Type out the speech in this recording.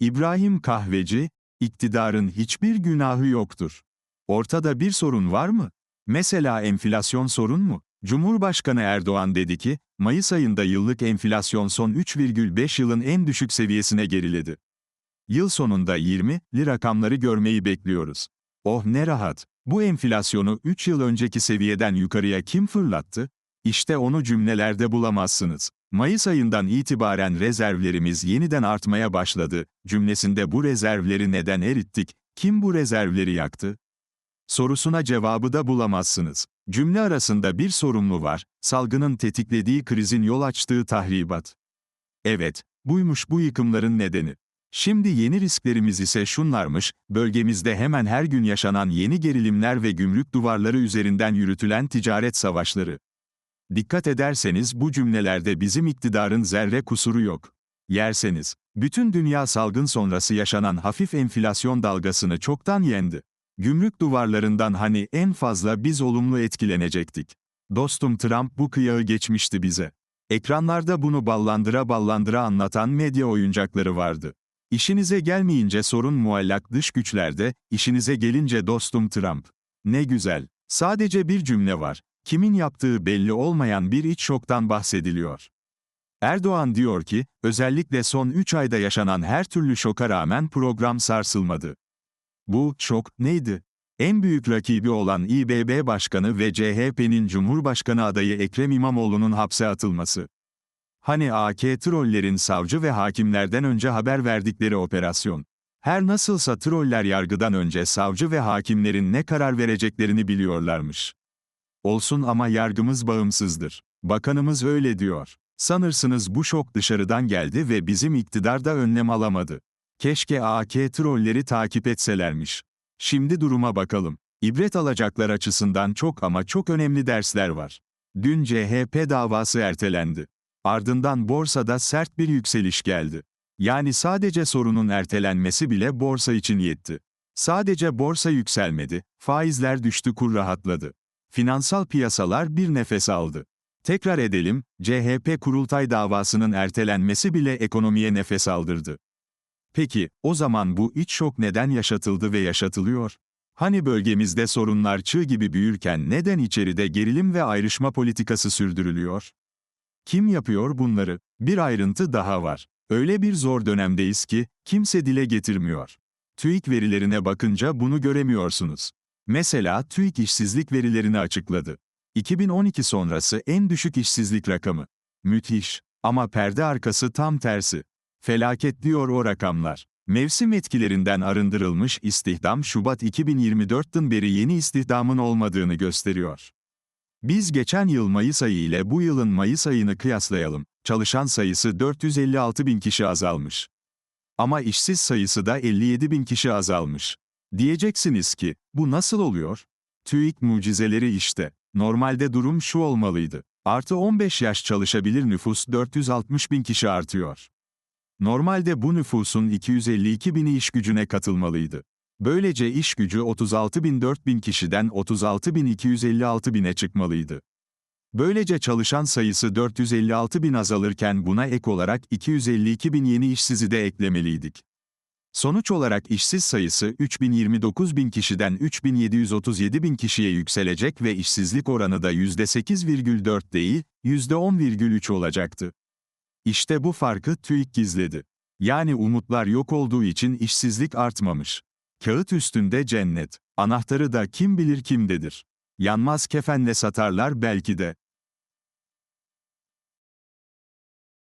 İbrahim Kahveci, iktidarın hiçbir günahı yoktur. Ortada bir sorun var mı? Mesela enflasyon sorun mu? Cumhurbaşkanı Erdoğan dedi ki, Mayıs ayında yıllık enflasyon son 3,5 yılın en düşük seviyesine geriledi. Yıl sonunda 20'li rakamları görmeyi bekliyoruz. Oh ne rahat. Bu enflasyonu 3 yıl önceki seviyeden yukarıya kim fırlattı? İşte onu cümlelerde bulamazsınız. Mayıs ayından itibaren rezervlerimiz yeniden artmaya başladı. Cümlesinde bu rezervleri neden erittik? Kim bu rezervleri yaktı? Sorusuna cevabı da bulamazsınız. Cümle arasında bir sorumlu var, salgının tetiklediği krizin yol açtığı tahribat. Evet, buymuş bu yıkımların nedeni. Şimdi yeni risklerimiz ise şunlarmış, bölgemizde hemen her gün yaşanan yeni gerilimler ve gümrük duvarları üzerinden yürütülen ticaret savaşları. Dikkat ederseniz bu cümlelerde bizim iktidarın zerre kusuru yok. Yerseniz, bütün dünya salgın sonrası yaşanan hafif enflasyon dalgasını çoktan yendi. Gümrük duvarlarından hani en fazla biz olumlu etkilenecektik. Dostum Trump bu kıyağı geçmişti bize. Ekranlarda bunu ballandıra ballandıra anlatan medya oyuncakları vardı. İşinize gelmeyince sorun muallak dış güçlerde, işinize gelince dostum Trump. Ne güzel. Sadece bir cümle var. Kimin yaptığı belli olmayan bir iç şoktan bahsediliyor. Erdoğan diyor ki, özellikle son 3 ayda yaşanan her türlü şoka rağmen program sarsılmadı. Bu şok neydi? En büyük rakibi olan İBB Başkanı ve CHP'nin Cumhurbaşkanı adayı Ekrem İmamoğlu'nun hapse atılması. Hani AK trollerin savcı ve hakimlerden önce haber verdikleri operasyon. Her nasılsa troller yargıdan önce savcı ve hakimlerin ne karar vereceklerini biliyorlarmış. Olsun ama yargımız bağımsızdır. Bakanımız öyle diyor. Sanırsınız bu şok dışarıdan geldi ve bizim iktidar da önlem alamadı. Keşke AK trolleri takip etselermiş. Şimdi duruma bakalım. İbret alacaklar açısından çok ama çok önemli dersler var. Dün CHP davası ertelendi. Ardından borsada sert bir yükseliş geldi. Yani sadece sorunun ertelenmesi bile borsa için yetti. Sadece borsa yükselmedi, faizler düştü kur rahatladı. Finansal piyasalar bir nefes aldı. Tekrar edelim, CHP kurultay davasının ertelenmesi bile ekonomiye nefes aldırdı. Peki, o zaman bu iç şok neden yaşatıldı ve yaşatılıyor? Hani bölgemizde sorunlar çığ gibi büyürken neden içeride gerilim ve ayrışma politikası sürdürülüyor? Kim yapıyor bunları? Bir ayrıntı daha var. Öyle bir zor dönemdeyiz ki, kimse dile getirmiyor. TÜİK verilerine bakınca bunu göremiyorsunuz. Mesela TÜİK işsizlik verilerini açıkladı. 2012 sonrası en düşük işsizlik rakamı. Müthiş. Ama perde arkası tam tersi. Felaket diyor o rakamlar. Mevsim etkilerinden arındırılmış istihdam Şubat 2024'ten beri yeni istihdamın olmadığını gösteriyor. Biz geçen yıl Mayıs ayı ile bu yılın Mayıs ayını kıyaslayalım. Çalışan sayısı 456 bin kişi azalmış. Ama işsiz sayısı da 57 bin kişi azalmış. Diyeceksiniz ki, bu nasıl oluyor? TÜİK mucizeleri işte. Normalde durum şu olmalıydı. Artı 15 yaş çalışabilir nüfus 460 bin kişi artıyor. Normalde bu nüfusun 252 bini iş gücüne katılmalıydı. Böylece iş gücü 36 bin 4 bin kişiden 36 bin 256 bine çıkmalıydı. Böylece çalışan sayısı 456 bin azalırken buna ek olarak 252 bin yeni işsizi de eklemeliydik. Sonuç olarak işsiz sayısı 3029 bin kişiden 3737 bin kişiye yükselecek ve işsizlik oranı da %8,4 değil, %10,3 olacaktı. İşte bu farkı TÜİK gizledi. Yani umutlar yok olduğu için işsizlik artmamış. Kağıt üstünde cennet. Anahtarı da kim bilir kimdedir. Yanmaz kefenle satarlar belki de.